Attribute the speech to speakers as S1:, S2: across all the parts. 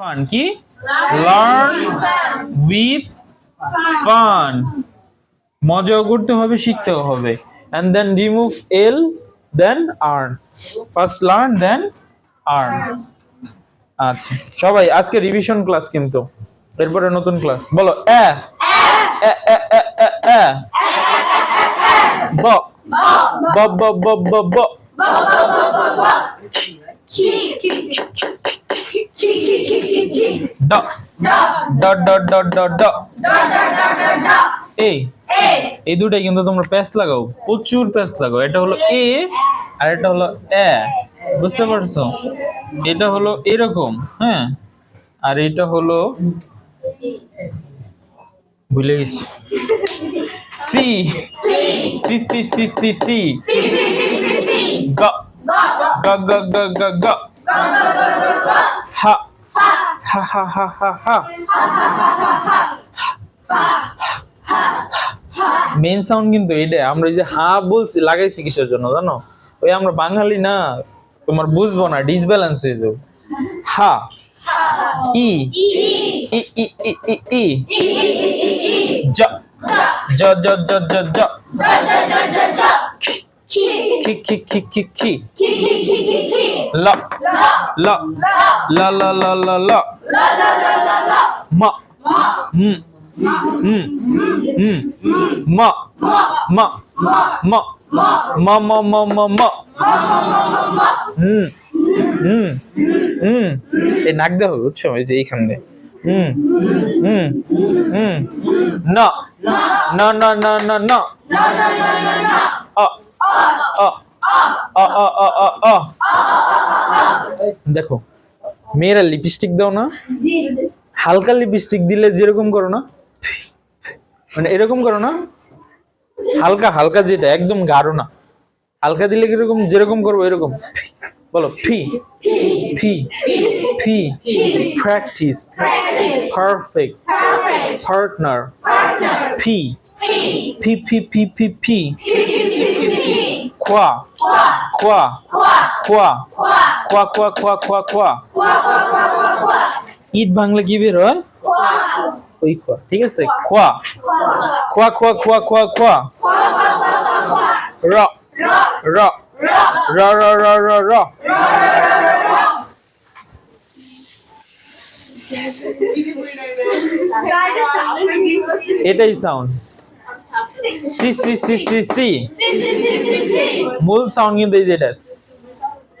S1: Fun কি? Learn with fun মজাও করতে হবে শিখতেও হবে। And then remove L then earn first learn then earn আচ্ছা সবাই আজকে রিভিশন ক্লাস কিন্তু। এরপরে নতুন ক্লাস বলো এ। এ এ এ এ এ ব। ব ব ব ব ব। ড ড ড ড ড ড এই এই দুটাই কিন্তু তোমরা প্যাস লাগাও, প্রচুর প্যাস লাগাও। এটা হলো এ আর এটা হলো এ বুঝতে পারছ? এটা হলো এরকম হ্যাঁ? আর এটা হলো ভুলে গেছি। ফি ফি ফি ফি ফি ফি। গ গ গ গ গ গ। মেন সাউন্ড কিন্তু এটা আমরা এই যে হা বলছি লাগাইছি কিসের জন্য জানো? ওই আমরা বাঙালি না তোমার বুঝব না ডিসব্যালেন্স হয়ে যাবে। হা। ই। ই ই ই ই ই। জ। জ জ জ জ জ। খি খি খি। খি খি ল ল ল ল ল ল ল ম ম ম ম ম ম ম ম ম ম ম ম, হুম হুম হুম, এই নাক দেওয়া হবে বুঝছ? এই যে এইখান হুম হুম হুম, না না না না না না, আ আ আ আ আ আ আ দেখো মেয়েরা লিপস্টিক দাও না হালকা লিপস্টিক দিলে যেরকম করো না মানে এরকম করো না হালকা হালকা যেটা একদম গাঢ় না হালকা দিলে কীরকম যেরকম করব এরকম বলো ফি ফি ফি প্র্যাকটিস পারফেক্ট পার্টনার ফি ফি ফি ফি ফি ফি খোয়া খোয়া খোয়া খোয়া খোয়া খোয়া খোয়া খোয়া ঈদ বাংলা কি বের হয় ওই খোয়া ঠিক আছে খোয়া খোয়া খোয়া খোয়া খোয়া খোয়া র র র র র র র এটাই সাউন্ড সি সি সি সি সি মূল সাউন্ড কিন্তু এই যেটা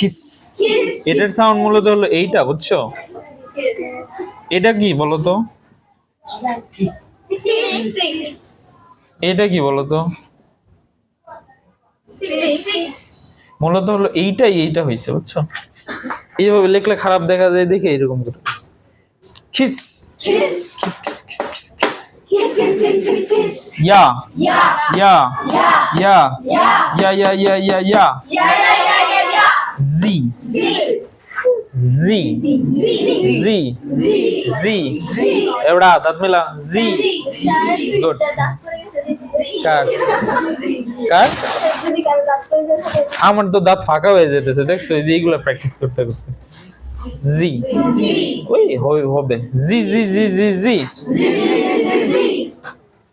S1: kiss. এটার সাউন্ড মূলত হলো এইটা বুঝছ? এটা কি বলো তো এটা কি বলো তো মূলত হলো এইটাই এইটা হয়েছে বুঝছ? এইভাবে লেখলে খারাপ দেখা যায় দেখে এরকম করে খিস খিস ইয়া ইয়া ইয়া ইয়া ইয়া ইয়া ইয়া ইয়া ઝી ઝી ઝી એવડા તત્મિલા ઝી ગુડ কাট কাট আমার তো দাঁত ফাঁকা হয়ে যেতেছে দেখছ এই যে এইগুলো প্র্যাকটিস করতে করতে জি ওই হবে জি জি জি জি জি